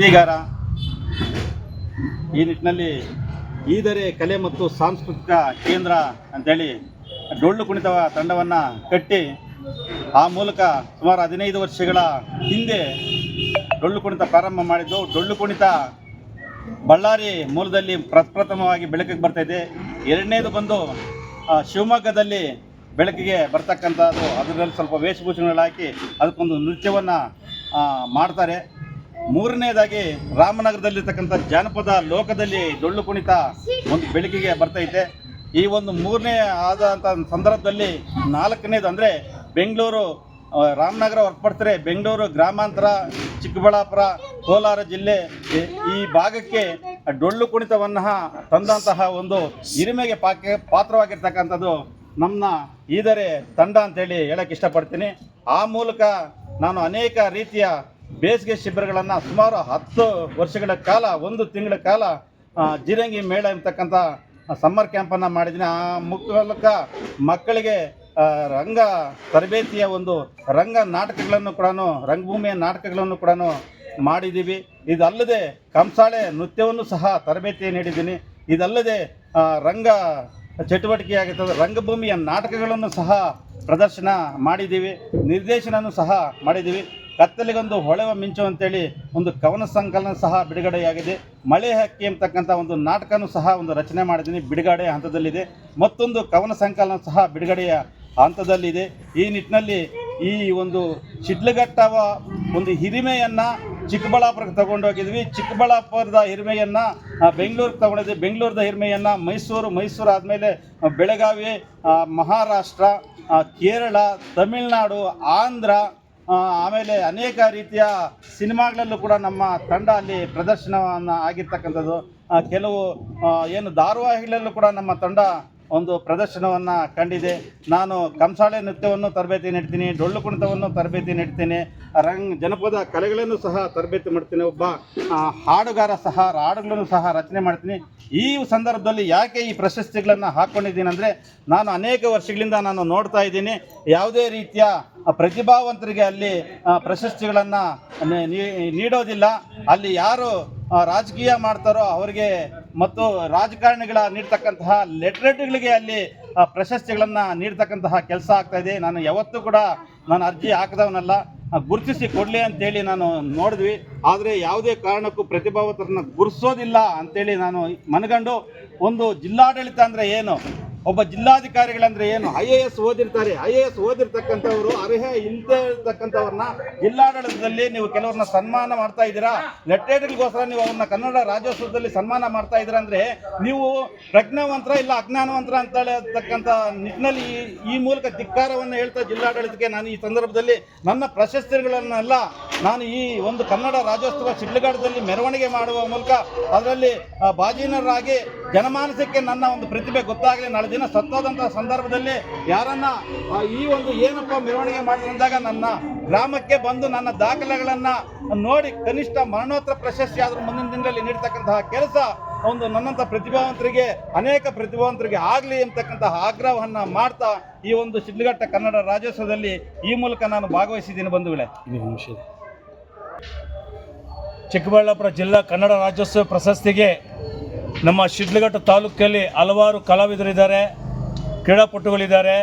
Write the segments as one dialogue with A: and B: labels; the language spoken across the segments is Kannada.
A: ವರದಿಗಾರ ಈ ನಿಟ್ಟಿನಲ್ಲಿ ಈದರೆ ಕಲೆ ಮತ್ತು ಸಾಂಸ್ಕೃತಿಕ ಕೇಂದ್ರ ಅಂತೇಳಿ ಡೊಳ್ಳು ಕುಣಿತ ತಂಡವನ್ನು ಕಟ್ಟಿ ಆ ಮೂಲಕ ಸುಮಾರು ಹದಿನೈದು ವರ್ಷಗಳ ಹಿಂದೆ ಡೊಳ್ಳು ಕುಣಿತ ಪ್ರಾರಂಭ ಮಾಡಿದ್ದು. ಡೊಳ್ಳು ಕುಣಿತ ಬಳ್ಳಾರಿ ಮೂಲದಲ್ಲಿ ಪ್ರಪ್ರಥಮವಾಗಿ ಬೆಳಕಿಗೆ ಬರ್ತಾ ಇದೆ. ಎರಡನೇದು ಬಂದು ಶಿವಮೊಗ್ಗದಲ್ಲಿ ಬೆಳಕಿಗೆ ಬರ್ತಕ್ಕಂಥದ್ದು. ಅದರಲ್ಲಿ ಸ್ವಲ್ಪ ವೇಷಭೂಷಣಗಳು ಹಾಕಿ ಅದಕ್ಕೊಂದು ನೃತ್ಯವನ್ನು ಮಾಡ್ತಾರೆ. ಮೂರನೇದಾಗಿ ರಾಮನಗರದಲ್ಲಿರ್ತಕ್ಕಂಥ ಜಾನಪದ ಲೋಕದಲ್ಲಿ ಡೊಳ್ಳು ಕುಣಿತ ಒಂದು ಬೆಳಕಿಗೆ ಬರ್ತೈತೆ ಈ ಒಂದು ಮೂರನೇ ಆದಂಥ ಸಂದರ್ಭದಲ್ಲಿ ನಾಲ್ಕನೇದು ಅಂದರೆ ಬೆಂಗಳೂರು ರಾಮನಗರ ಹೊರಪಡ್ತಾರೆ. ಬೆಂಗಳೂರು ಗ್ರಾಮಾಂತರ, ಚಿಕ್ಕಬಳ್ಳಾಪುರ, ಕೋಲಾರ ಜಿಲ್ಲೆ ಈ- ಭಾಗಕ್ಕೆ ಡೊಳ್ಳು ಕುಣಿತವನ್ನು ತಂದಂತಹ ಒಂದು ಹಿರಿಮೆಗೆ ಪಾಕೆ, ಪಾತ್ರವಾಗಿರ್ತಕ್ಕಂಥದ್ದು ನಮ್ಮ ಈದರೆ ತಂಡ ಅಂತೇಳಿ ಹೇಳಕ್ಕೆ ಇಷ್ಟಪಡ್ತೀನಿ. ಆ ಮೂಲಕ ನಾನು ಅನೇಕ ರೀತಿಯ ಬೇಸಿಗೆ ಶಿಬಿರಗಳನ್ನು ಸುಮಾರು ಹತ್ತು ವರ್ಷಗಳ ಕಾಲ, ಒಂದು ತಿಂಗಳ ಕಾಲ ಜಿರಂಗಿ ಮೇಳ ಇರ್ತಕ್ಕಂಥ ಸಮ್ಮರ್ ಕ್ಯಾಂಪನ್ನು ಮಾಡಿದ್ದೀನಿ ಆ ಮೂಲಕ ಮಕ್ಕಳಿಗೆ ರಂಗ ತರಬೇತಿಯ ಒಂದು ರಂಗ ನಾಟಕಗಳನ್ನು ಕೂಡ ರಂಗಭೂಮಿಯ ನಾಟಕಗಳನ್ನು ಕೂಡ ಮಾಡಿದ್ದೀವಿ ಇದಲ್ಲದೆ ಕಂಸಾಳೆ ನೃತ್ಯವನ್ನು ಸಹ ತರಬೇತಿ ನೀಡಿದ್ದೀನಿ. ಇದಲ್ಲದೆ ರಂಗ ಚಟುವಟಿಕೆ ಆಗಿರ್ತದೆ ರಂಗಭೂಮಿಯ ನಾಟಕಗಳನ್ನು ಸಹ ಪ್ರದರ್ಶನ ಮಾಡಿದ್ದೀವಿ ನಿರ್ದೇಶನನೂ ಸಹ ಮಾಡಿದ್ದೀವಿ ಕತ್ತಲಿಗೊಂದು ಹೊಳೆವ ಮಿಂಚು ಅಂತೇಳಿ ಒಂದು ಕವನ ಸಂಕಲನ ಸಹ ಬಿಡುಗಡೆಯಾಗಿದೆ. ಮಳೆ ಹಕ್ಕಿ ಅಂತಕ್ಕಂಥ ಒಂದು ನಾಟಕನೂ ಸಹ ಒಂದು ರಚನೆ ಮಾಡಿದ್ದೀನಿ. ಬಿಡುಗಡೆ ಹಂತದಲ್ಲಿದೆ. ಮತ್ತೊಂದು ಕವನ ಸಂಕಲನ ಸಹ ಬಿಡುಗಡೆಯ ಹಂತದಲ್ಲಿದೆ. ಈ ನಿಟ್ಟಿನಲ್ಲಿ ಈ ಒಂದು ಶಿಡ್ಲಘಟ್ಟವ ಒಂದು ಹಿರಿಮೆಯನ್ನು ಚಿಕ್ಕಬಳ್ಳಾಪುರಕ್ಕೆ ತಗೊಂಡೋಗಿದ್ವಿ. ಚಿಕ್ಕಬಳ್ಳಾಪುರದ ಹಿರಿಮೆಯನ್ನು ಬೆಂಗಳೂರಿಗೆ ತಗೊಂಡಿದ್ವಿ. ಬೆಂಗಳೂರದ ಹಿರಿಮೆಯನ್ನು ಮೈಸೂರು ಮೈಸೂರು ಆದಮೇಲೆ ಬೆಳಗಾವಿ ಮಹಾರಾಷ್ಟ್ರ ಕೇರಳ, ತಮಿಳುನಾಡು, ಆಂಧ್ರ ಆಮೇಲೆ ಅನೇಕ ರೀತಿಯ ಸಿನಿಮಾಗಳಲ್ಲೂ ಕೂಡ ನಮ್ಮ ತಂಡ ಅಲ್ಲಿ ಪ್ರದರ್ಶನವನ್ನು ಆಗಿರ್ತಕ್ಕಂಥದ್ದು. ಕೆಲವು ಏನು ಧಾರಾವಾಹಿಗಳಲ್ಲೂ ಕೂಡ ನಮ್ಮ ತಂಡ ಒಂದು ಪ್ರದರ್ಶನವನ್ನು ಕಂಡಿದೆ. ನಾನು ಕಂಸಾಳೆ ನೃತ್ಯವನ್ನು ತರಬೇತಿ ನೀಡ್ತೀನಿ, ಡೊಳ್ಳು ಕುಣಿತವನ್ನು ತರಬೇತಿ ನೀಡ್ತೀನಿ, ರಂಗ್, ಜನಪದ ಕಲೆಗಳನ್ನು ಸಹ ತರಬೇತಿ ಮಾಡ್ತೀನಿ, ಒಬ್ಬ ಹಾಡುಗಾರ ಸಹ, ಹಾಡುಗಳನ್ನು ಸಹ ರಚನೆ ಮಾಡ್ತೀನಿ. ಈ ಸಂದರ್ಭದಲ್ಲಿ ಯಾಕೆ ಈ ಪ್ರಶಸ್ತಿಗಳನ್ನು ಹಾಕ್ಕೊಂಡಿದ್ದೀನಿ ಅಂದರೆ, ನಾನು ಅನೇಕ ವರ್ಷಗಳಿಂದ ನಾನು ನೋಡ್ತಾ ಇದ್ದೀನಿ. ಯಾವುದೇ ರೀತಿಯ ಪ್ರತಿಭಾವಂತರಿಗೆ ಅಲ್ಲಿ ಪ್ರಶಸ್ತಿಗಳನ್ನು ನೀಡೋದಿಲ್ಲ. ಅಲ್ಲಿ ಯಾರು ರಾಜಕೀಯ ಮಾಡ್ತಾರೋ ಅವರಿಗೆ ಮತ್ತು ರಾಜಕಾರಣಿಗಳ ನೀಡ್ತಕ್ಕಂತಹ ಲೆಟ್ರೇಟ್ಗಳಿಗೆ ಅಲ್ಲಿ ಪ್ರಶಸ್ತಿಗಳನ್ನು ನೀಡ್ತಕ್ಕಂತಹ ಕೆಲಸ ಆಗ್ತಾ ಇದೆ. ನಾನು ಯಾವತ್ತೂ ಕೂಡ ನಾನು ಅರ್ಜಿ ಹಾಕಿದವನಲ್ಲ. ಗುರುತಿಸಿ ಕೊಡಲಿ ಅಂತೇಳಿ ನಾನು ನೋಡಿದ್ವಿ. ಆದರೆ ಯಾವುದೇ ಕಾರಣಕ್ಕೂ ಪ್ರತಿಭಾವಂತರನ್ನ ಗುರುಸೋದಿಲ್ಲ ಅಂತೇಳಿ ನಾನು ಮನಗಂಡು, ಒಂದು ಜಿಲ್ಲಾಡಳಿತ ಅಂದರೆ ಏನು? ಒಬ್ಬ ಜಿಲ್ಲಾಧಿಕಾರಿಗಳಂದ್ರೆ ಏನು? ಐ ಎ ಎಸ್ ಓದಿರ್ತಾರೆ. ಐ ಎ ಎಸ್ ಓದಿರ್ತಕ್ಕಂಥವ್ರು, ಅರ್ಹ ಇಲ್ಲದೆ ಇರ್ತಕ್ಕಂಥವ್ರನ್ನ ಜಿಲ್ಲಾಡಳಿತದಲ್ಲಿ ನೀವು ಕೆಲವ್ರನ್ನ ಸನ್ಮಾನ ಮಾಡ್ತಾ ಇದ್ದೀರಾ? ಲೆಟ್ರೇಟರ್ಗೋಸ್ಕರ ನೀವು ಅವ್ರನ್ನ ಕನ್ನಡ ರಾಜ್ಯೋತ್ಸವದಲ್ಲಿ ಸನ್ಮಾನ ಮಾಡ್ತಾ ಇದ್ದೀರಾ ಅಂದ್ರೆ ನೀವು ಪ್ರಜ್ಞಾವಂತರ ಇಲ್ಲ ಅಜ್ಞಾನವಂತರ ಅಂತ ಹೇಳ್ತಕ್ಕಂಥ ನಿಟ್ಟಿನಲ್ಲಿ ಈ- ಮೂಲಕ ಧಿಕ್ಕಾರವನ್ನು ಹೇಳ್ತಾ ಜಿಲ್ಲಾಡಳಿತಕ್ಕೆ ನಾನು ಈ ಸಂದರ್ಭದಲ್ಲಿ ನನ್ನ ಪ್ರಶಸ್ತಿಗಳನ್ನೆಲ್ಲ ನಾನು ಈ ಒಂದು ಕನ್ನಡ ರಾಜ್ಯೋತ್ಸವ ಶಿಡ್ಲಘಾಟದಲ್ಲಿ ಮೆರವಣಿಗೆ ಮಾಡುವ ಮೂಲಕ ಅದರಲ್ಲಿ ಬಾಜಿನರಾಗಿ ಜನಮಾನಸಕ್ಕೆ ನನ್ನ ಒಂದು ಪ್ರತಿಭೆ ಗೊತ್ತಾಗಲಿ, ನಾಳೆ ದಿನ ಸತ್ತೋದಂಥ ಸಂದರ್ಭದಲ್ಲಿ ಯಾರನ್ನ ಈ ಒಂದು ಏನಪ್ಪ ಮೆರವಣಿಗೆ ಮಾಡಿದಾಗ ನನ್ನ ಗ್ರಾಮಕ್ಕೆ ಬಂದು ನನ್ನ ದಾಖಲೆಗಳನ್ನು ನೋಡಿ ಕನಿಷ್ಠ ಮರಣೋತ್ತರ ಪ್ರಶಸ್ತಿ ಆದರೂ ಮುಂದಿನ ದಿನದಲ್ಲಿ ನೀಡ್ತಕ್ಕಂತಹ ಕೆಲಸ ಒಂದು ನನ್ನಂಥ ಪ್ರತಿಭಾವಂತರಿಗೆ, ಅನೇಕ ಪ್ರತಿಭಾವಂತರಿಗೆ ಆಗಲಿ ಅಂತಕ್ಕಂತಹ ಆಗ್ರಹವನ್ನು ಮಾಡ್ತಾ ಈ ಒಂದು ಶಿಡ್ಲಘಟ್ಟ ಕನ್ನಡ ರಾಜ್ಯೋತ್ಸವದಲ್ಲಿ ಈ ಮೂಲಕ ನಾನು ಭಾಗವಹಿಸಿದ್ದೀನಿ ಬಂಧುಗಳೇ.
B: ಚಿಕ್ಕಬಳ್ಳಾಪುರ ಜಿಲ್ಲಾ ಕನ್ನಡ ರಾಜ್ಯೋತ್ಸವ ಪ್ರಶಸ್ತಿಗೆ ನಮ್ಮ ಶಿಡ್ಲಘಟ್ಟ ತಾಲೂಕಲ್ಲಿ ಹಲವಾರು ಕಲಾವಿದರಿದ್ದಾರೆ, ಕ್ರೀಡಾಪಟುಗಳಿದ್ದಾರೆ,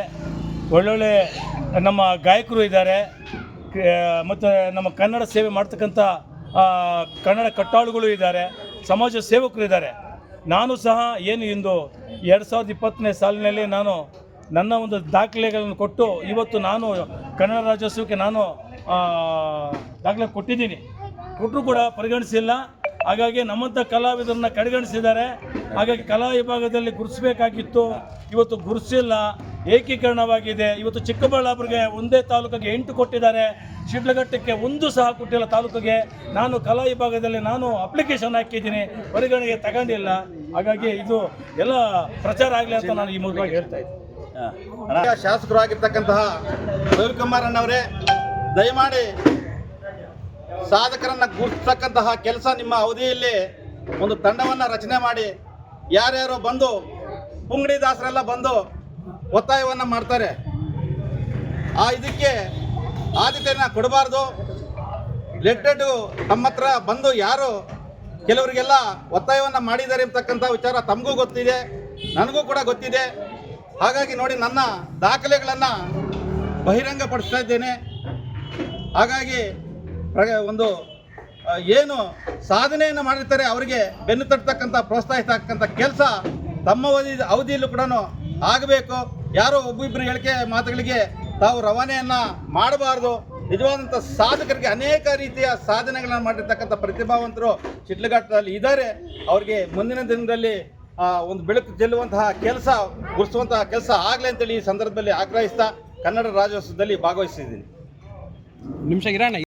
B: ಒಳ್ಳೊಳ್ಳೆ ನಮ್ಮ ಗಾಯಕರು ಇದ್ದಾರೆ ಮತ್ತು ನಮ್ಮ ಕನ್ನಡ ಸೇವೆ ಮಾಡ್ತಕ್ಕಂಥ ಕನ್ನಡ ಕಟ್ಟಾಳುಗಳು ಇದ್ದಾರೆ, ಸಮಾಜ ಸೇವಕರು ಇದ್ದಾರೆ. ನಾನು ಸಹ ಏನು ಇಂದು ಎರಡು ಸಾವಿರದ ಇಪ್ಪತ್ತನೇ ಸಾಲಿನಲ್ಲಿ ನಾನು ನನ್ನ ಒಂದು ದಾಖಲೆಗಳನ್ನು ಕೊಟ್ಟು ಇವತ್ತು ನಾನು ಕನ್ನಡ ರಾಜ್ಯೋತ್ಸವಕ್ಕೆ ನಾನು ದಾಖಲೆ ಕೊಟ್ಟಿದ್ದೀನಿ. ಕೊಟ್ಟರು ಕೂಡ ಪರಿಗಣಿಸಿಲ್ಲ. ಹಾಗಾಗಿ ನಮ್ಮಂಥ ಕಲಾವಿದರನ್ನ ಕಡೆಗಣಿಸಿದ್ದಾರೆ. ಹಾಗಾಗಿ ಕಲಾ ವಿಭಾಗದಲ್ಲಿ ಗುರುಸಬೇಕಾಗಿತ್ತು ಇವತ್ತು ಗುರುಸಿಲ್ಲ ಏಕೀಕರಣವಾಗಿದೆ. ಇವತ್ತು ಚಿಕ್ಕಬಳ್ಳಾಪುರಿಗೆ ಒಂದೇ ತಾಲೂಕಿಗೆ ಎಂಟು ಕೊಟ್ಟಿದ್ದಾರೆ. ಶಿಡ್ಲಘಟ್ಟಕ್ಕೆ ಒಂದು ಸಹ ಕೊಟ್ಟಿಲ್ಲ ತಾಲೂಕಿಗೆ. ನಾನು ಕಲಾ ವಿಭಾಗದಲ್ಲಿ ನಾನು ಅಪ್ಲಿಕೇಶನ್ ಹಾಕಿದ್ದೀನಿ. ಪರಿಗಣನೆಗೆ ತಗೊಂಡಿಲ್ಲ. ಹಾಗಾಗಿ ಇದು ಎಲ್ಲ ಪ್ರಚಾರ ಆಗಲಿ ಅಂತ ನಾನು ಈ ಮೂಲಕ ಹೇಳ್ತಾ ಇದ್ದೀನಿ.
A: ಶಾಸಕರು ಆಗಿರ್ತಕ್ಕಂತಹ ರವಿಕುಮಾರ್ ಅಣ್ಣವರೇ, ದಯಮಾಡಿ ಸಾಧಕರನ್ನ ಗುರುತಿಸ್ತಕ್ಕಂತಹ ಕೆಲಸ ನಿಮ್ಮ ಅವಧಿಯಲ್ಲಿ ಒಂದು ತಂಡವನ್ನು ರಚನೆ ಮಾಡಿ ಯಾರ್ಯಾರು ಬಂದು ಪುಂಗಡಿ ದಾಸರೆಲ್ಲ ಬಂದು ಒತ್ತಾಯವನ್ನು ಮಾಡ್ತಾರೆ. ಆ ಇದಕ್ಕೆ ಆದ್ಯತೆಯನ್ನು ಕೊಡಬಾರ್ದು. ಲೆಟ್ಟೆಡ್ ನಮ್ಮ ಹತ್ರ ಬಂದು ಯಾರು ಕೆಲವರಿಗೆಲ್ಲ ಒತ್ತಾಯವನ್ನು ಮಾಡಿದ್ದಾರೆ ಅಂತಕ್ಕಂಥ ವಿಚಾರ ತಮಗೂ ಗೊತ್ತಿದೆ, ನನಗೂ ಕೂಡ ಗೊತ್ತಿದೆ. ಹಾಗಾಗಿ ನೋಡಿ ನನ್ನ ದಾಖಲೆಗಳನ್ನು ಬಹಿರಂಗಪಡಿಸ್ತಾ ಇದ್ದೇನೆ. ಹಾಗಾಗಿ ಒಂದು ಏನು ಸಾಧನೆಯನ್ನು ಮಾಡಿರ್ತಾರೆ, ಅವರಿಗೆ ಬೆನ್ನು ತಟ್ಟತಕ್ಕಂಥ, ಪ್ರೋತ್ಸಾಹಿಸ್ತಕ್ಕಂಥ ಕೆಲಸ ತಮ್ಮ ಅವಧಿ, ಅವಧಿಯಲ್ಲೂ ಕೂಡ ಆಗಬೇಕು. ಯಾರೋ ಒಬ್ಬಿಬ್ಬರು ಹೇಳಿಕೆ ಮಾತುಗಳಿಗೆ ತಾವು ರವಾನೆಯನ್ನು ಮಾಡಬಾರ್ದು. ನಿಜವಾದಂಥ ಸಾಧಕರಿಗೆ ಅನೇಕ ರೀತಿಯ ಸಾಧನೆಗಳನ್ನು ಮಾಡಿರ್ತಕ್ಕಂಥ ಪ್ರತಿಭಾವಂತರು ಶಿಡ್ಲಘಟ್ಟದಲ್ಲಿ ಇದ್ದಾರೆ. ಅವರಿಗೆ ಮುಂದಿನ ದಿನದಲ್ಲಿ ಒಂದು ಬೆಳಕು ಚೆಲ್ಲುವಂತಹ ಕೆಲಸ ಗುಡಿಸುವಂತಹ ಕೆಲಸ ಆಗಲಿ ಅಂತೇಳಿ ಈ ಸಂದರ್ಭದಲ್ಲಿ ಆಗ್ರಹಿಸ್ತಾ ಕನ್ನಡ ರಾಜ್ಯೋತ್ಸವದಲ್ಲಿ ಭಾಗವಹಿಸಿದ್ದೀನಿ.
C: ನಿಮಿಷ ಇರೋಣ.